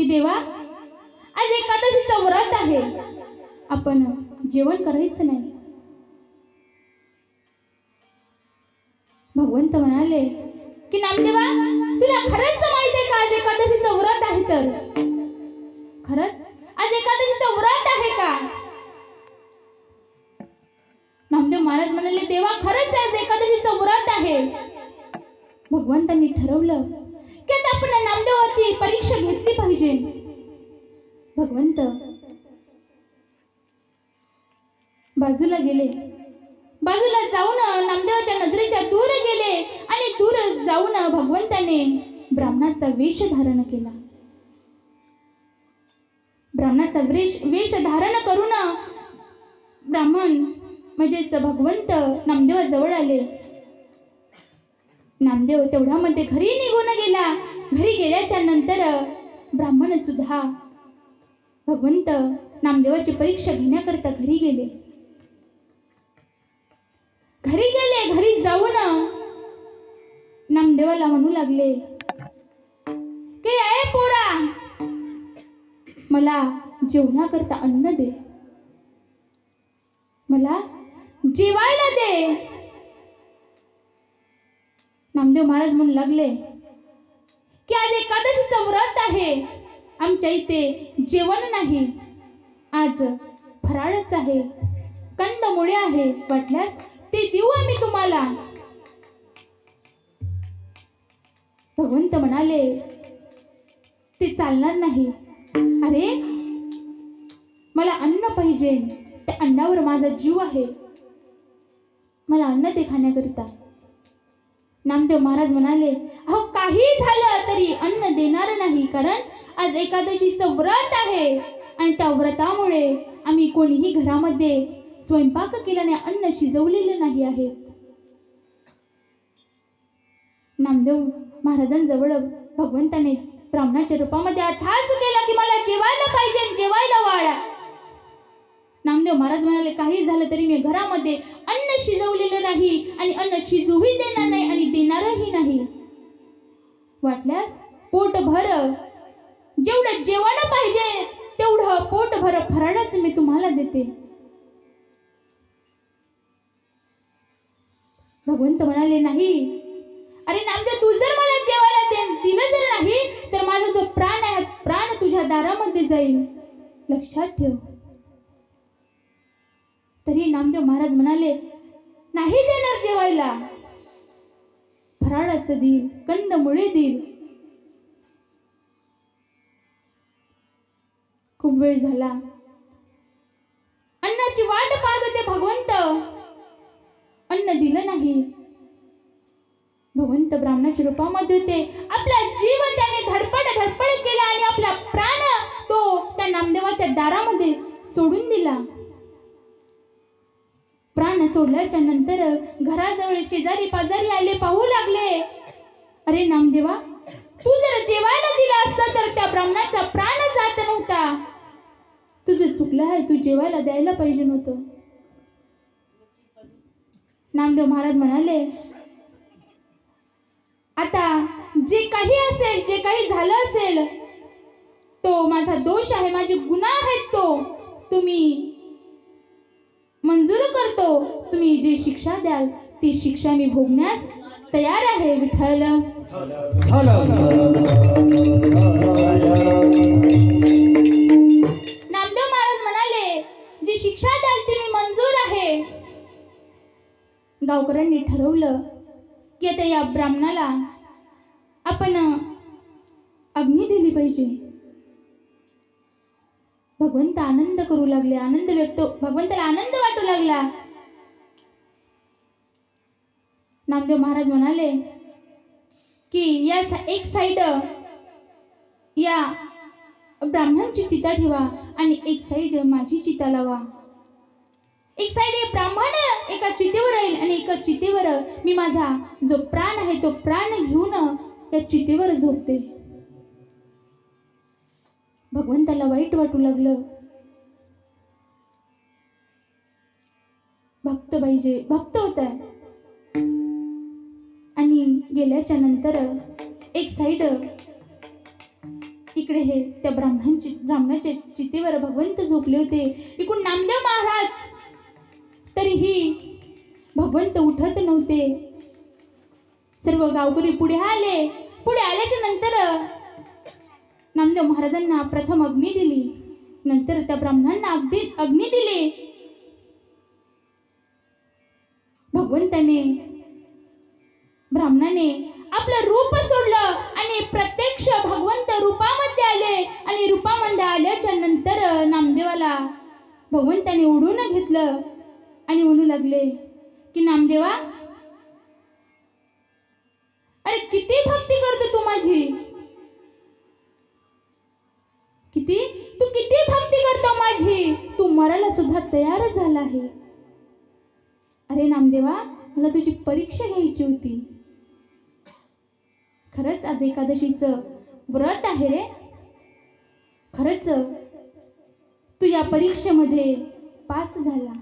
की देवा आज एकादशीचं व्रत आहे. आपण जेवण करायचं नाही. भगवंत म्हणाले की नामदेवा तुला खरंच माहीत आहे का आज एकादशीचं व्रत आहे तर? खरंच? आज एकादशीचं व्रत आहे का? नामदेव महाराज म्हणाले देवा खरंच आज एकादशीचं व्रत आहे. भगवंतांनी ठरवलं आपण नामदेवाची परीक्षा घेतली पाहिजे. भगवंत बाजूला गेले. बाजूला जाऊन नामदेवाच्या नजरेच्या दूर गेले आणि दूर जाऊन भगवंताने ब्राह्मणाचा वेश धारण केला. ब्राह्मणाचा वेश वेश धारण करून ब्राह्मण म्हणजेच भगवंत नामदेवाजवळ आले. नामदेव तेवढ्यामध्ये घरी निघून गेला. घरी गेल्याच्यानंतर ब्राह्मण सुद्धा भगवंत नामदेवाची परीक्षा घेण्याकरता घरी गेले. घरी गेले घरी जाऊन नामदेवाला म्हणू लागले की आहे पोरा? मला जेवणाकरता अन्न दे. मला जेवायला दे. नामदेव महाराज म्हणू लागले की आज एकादशीचं व्रत आहे. आमच्या इथे जेवण नाही. आज फराळच आहे. कंदमुळे आहे. वाटल्यास ते देऊ आम्ही तुम्हाला. भगवंत म्हणाले ते चालणार नाही. अरे मला अन्न पाहिजे. त्या अन्नावर माझा जीव आहे. मला अन्न ते खाण्याकरिता. नामदेव महाराज म्हणाले अहो काही झालं तरी अन्न देणार नाही कारण आज एकादशीचं व्रत आहे आणि त्या व्रतामुळे आम्ही कोणीही घरामध्ये स्वयंपाक केल्याने अन्न शिजवलेलं नाही आहे. नामदेव महाराजांजवळ भगवंताने ब्राह्मणाच्या रूपामध्ये अठास केला की मला जेवायला पाहिजे जेवायला वाळा नामदेव महाराज म्हणाले काही झालं तरी मी घरामध्ये अन्न शिजवलेलं नाही आणि अन्न शिजूही देणार नाही आणि देणारही नाही. वाटल्यास पोट भर जेवढं जेवण पाहिजे तेवढं पोट भर फराळच मी तुम्हाला देते. भगवंत म्हणाले नाही. अरे नामदेव तू जर मला जेवायला दिलं जर नाही तर माझा जो प्राण आहे प्राण तुझ्या दारामध्ये जाईल. लक्षात ठेव. तरी नामदेव महाराज म्हणाले नाही देणार जेवायला. फराळाचं देईल कंदमुळे देईल खूप वेळ झाला. अन्नाची वाट पाहत होते भगवंत. अन्न दिलं नाही. भगवंत ब्राह्मणाच्या रूपामध्ये होते. आपला जीव त्याने धडपड धडपड केला आणि आपला प्राण तो त्या नामदेवाच्या दारामध्ये सोडून दिला. सोडल्याच्या नंतर घराजवळ शेजारी पाजारी आले पाहू लागले. अरे नामदेवा तू जर जेवायला दिला असता तर त्या ब्राह्मणाचा प्राण जात नव्हता. तुझं चुकलं आहे तू जेवायला द्यायला पाहिजे नव्हतं. नामदेव महाराज म्हणाले आता जे काही असेल जे काही झालं असेल तो माझा दोष आहे माझे गुन्हा आहेत तो. तुम्ही मंजूर करतो. तुम्ही जी शिक्षा द्याल ती शिक्षा मी भोगण्यास तयार आहे विठ्ठल. नामदेव महाराज म्हणाले जी शिक्षा द्याल ती मी मंजूर आहे. गावकऱ्यांनी ठरवलं की आता या ब्राह्मणाला आपण अग्नी दिली पाहिजे. भगवंत आनंद करू लागले आनंद व्यक्त भगवंताला आनंद वाटू लागला. नामदेव महाराज म्हणाले की या सा- एक साईड या ब्राह्मणांची चिता ठेवा आणि एक साईड माझी चिता लावा. एक साइड ब्राह्मण एका चितेवर राहील आणि एका चितेवर मी माझा जो प्राण आहे तो प्राण घेऊन त्या चितेवर झोपते. भगवंताला वाईट वाटू लागलं. भक्त पाहिजे भक्त होता आणि गेल्याच्यानंतर एक साईड इकडे हे त्या ब्राह्मणांची ब्राह्मणाच्या चितेवर भगवंत झोपले होते. इकडून नामदेव महाराज! तरीही भगवंत उठत नव्हते. सर्व गावकरी पुढे आले. पुढे आल्याच्यानंतर नामदेव महाराजांना प्रथम अग्नी दिली. नंतर त्या ब्राह्मणांना अगदी अग्नी दिली. भगवंताने ब्राह्मणाने आपलं रूप सोडलं आणि प्रत्यक्ष भगवंत रूपामध्ये आले. आणि रूपामध्ये आल्याच्यानंतर नामदेवाला भगवंताने ओढून घेतलं आणि म्हणू लागले की नामदेवा अरे किती भक्ती करतो तू माझी? किती तू किती भक्ती करतो माझी? तू मरायला सुद्धा तयार झाला आहे. अरे नामदेवा मला तुझी परीक्षा घ्यायची होती. खरंच आज एकादशीचं व्रत आहे रे. खरंच? तू या परीक्षेमध्ये पास झाला.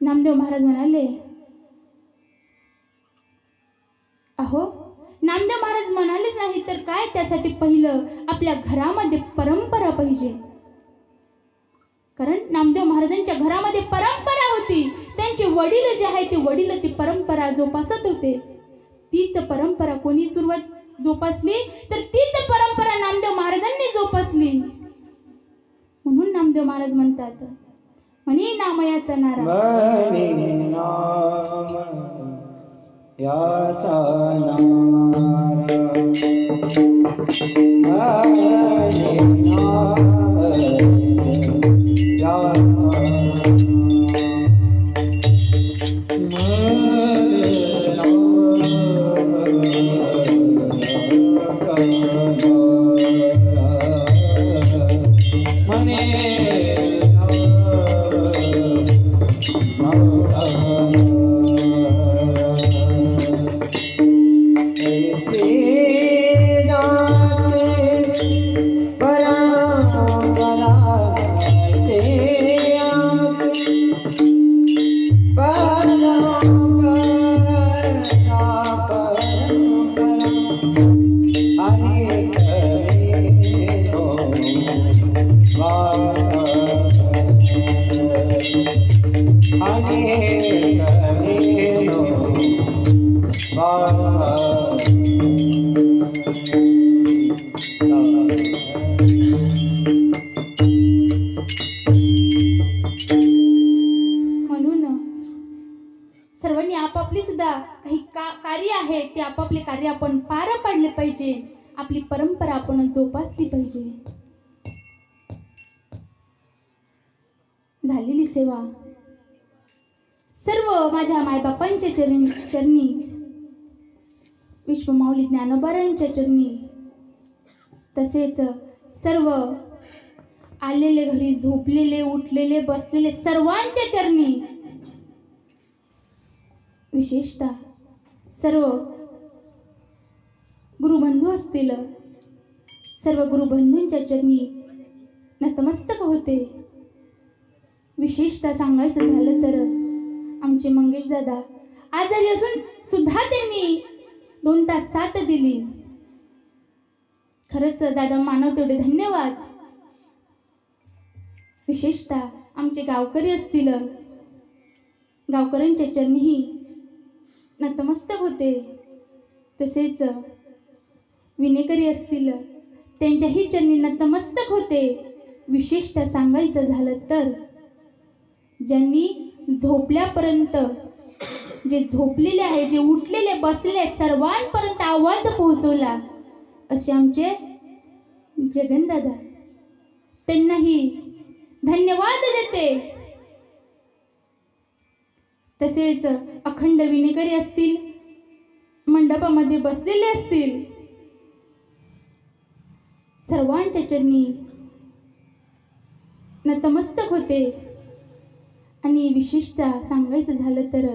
नामदेव महाराज म्हणाले अहो नामदेव महाराज म्हणालेच नाही तर काय त्यासाठी पहिलं? आपल्या घरामध्ये परंपरा पाहिजे. कारण नामदेव महाराजांच्या घरामध्ये परंपरा होती. त्यांचे वडील जे आहे ते वडील ती परंपरा जोपासत होते. तीच परंपरा कोणी सुरुवात जोपासली? तर तीच परंपरा नामदेव महाराजांनी जोपासली. म्हणून नामदेव महाराज म्हणतात म्हणे नामयाचा नारा याचा नाम मनी नाम म्हणून सर्वांनी आपापली सुद्धा काही का कार्य आहे ते आपापले कार्य आपण पार पाडले पाहिजे. आपली परंपरा आपण जोपासली पाहिजे. झालेली सेवा. सर्व माझ्या मायबापांच्या चरणी चरणी विश्वमाऊली ज्ञानोबारांच्या चरणी तसेच सर्व आलेले घरी झोपलेले उठलेले बसलेले सर्वांच्या चरणी विशेषतः सर्व गुरुबंधू असतील सर्व गुरुबंधूंच्या चरणी नतमस्तक होते. विशेषतः सांगायचं झालं तर आमचे मंगेश दादा आजारी असून सुद्धा त्यांनी दोन तास साथ दिली. खरंच दादा मानव तेवढे धन्यवाद. विशेषतः आमचे गावकरी असतील. गावकऱ्यांच्या चरणीही नतमस्तक होते. तसेच विनेकरी असतील त्यांच्याही चरणी नतमस्तक होते. विशेषतः सांगायचं झालं तर ज्यांनी झोपल्यापर्यंत जे झोपलेले आहे जे उठलेले बसलेले सर्वांपर्यंत आवाज पोहोचवला. असे आमचे जगनदादा त्यांनाही धन्यवाद देते. तसेच अखंड विनेकरी असतील मंडपामध्ये बसलेले असतील सर्वांच्या चरणी नतमस्तक होते. आणि विशेषतः सांगायचं झालं तर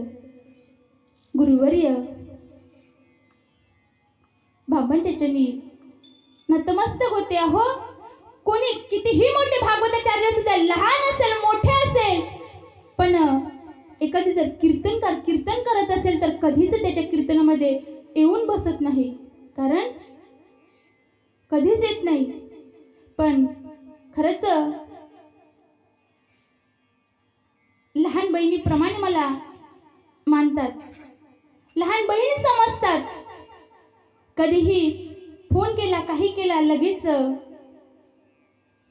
गुरुवर्य बाबांच्या चरणी नतमस्तक होते अहो. कोणी कितीही मोठे भागवताचार्य सुद्धा लहान असेल मोठे असेल पण एखादी जर कीर्तनकार कीर्तन करत असेल तर कधीच त्याच्या कीर्तनामध्ये येऊन बसत नाही. कारण कधीच येत नाही. पण खरंच लहान बहिणीप्रमाणे मला मानतात. लहान बहिणी समजतात. कधीही फोन केला काही केला लगेच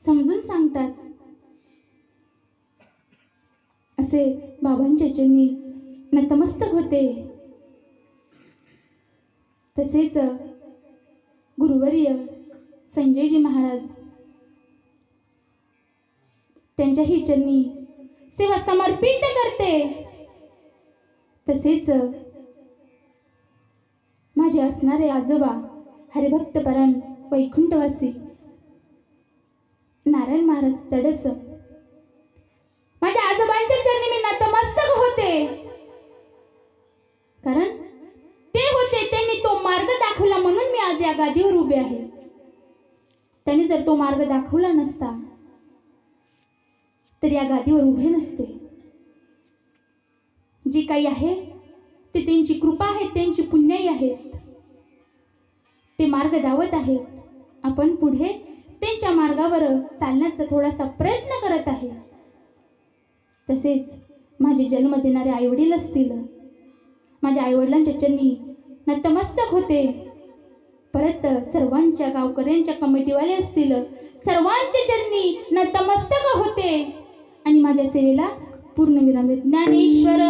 समजून सांगतात. असे बाबांच्या चरणी नतमस्तक होते. तसेच गुरुवर्य संजयजी महाराज त्यांच्याही चरणी सेवा समर्पित करते. तसेच माझे असणारे आजोबा हरिभक्तपरायण वैकुंठवासी नारायण महाराज तडस. माझ्या आजोबांच्या चरणी मी नतमस्तक होते. कारण ते होते त्यांनी तो मार्ग दाखवला म्हणून मी आज या गादीवर उभे आहे. त्यांनी जर तो मार्ग दाखवला नसता तर या गादीवर उभे नसते. जी काही आहे ते त्यांची कृपा आहे त्यांची पुण्याई आहेत. ते मार्ग दावत आहेत. आपण पुढे त्यांच्या मार्गावर चालण्याचा थोडासा प्रयत्न करत आहे. तसेच माझे जन्म देणारे आईवडील असतील. माझ्या आईवडिलांच्या चरणी नतमस्तक होते. परत सर्वांच्या गावकऱ्यांच्या कमिटीवाले असतील. सर्वांच्या चरणी नतमस्तक होते. आणि माझ्या सेवेला पूर्ण विराम ज्ञानेश्वर.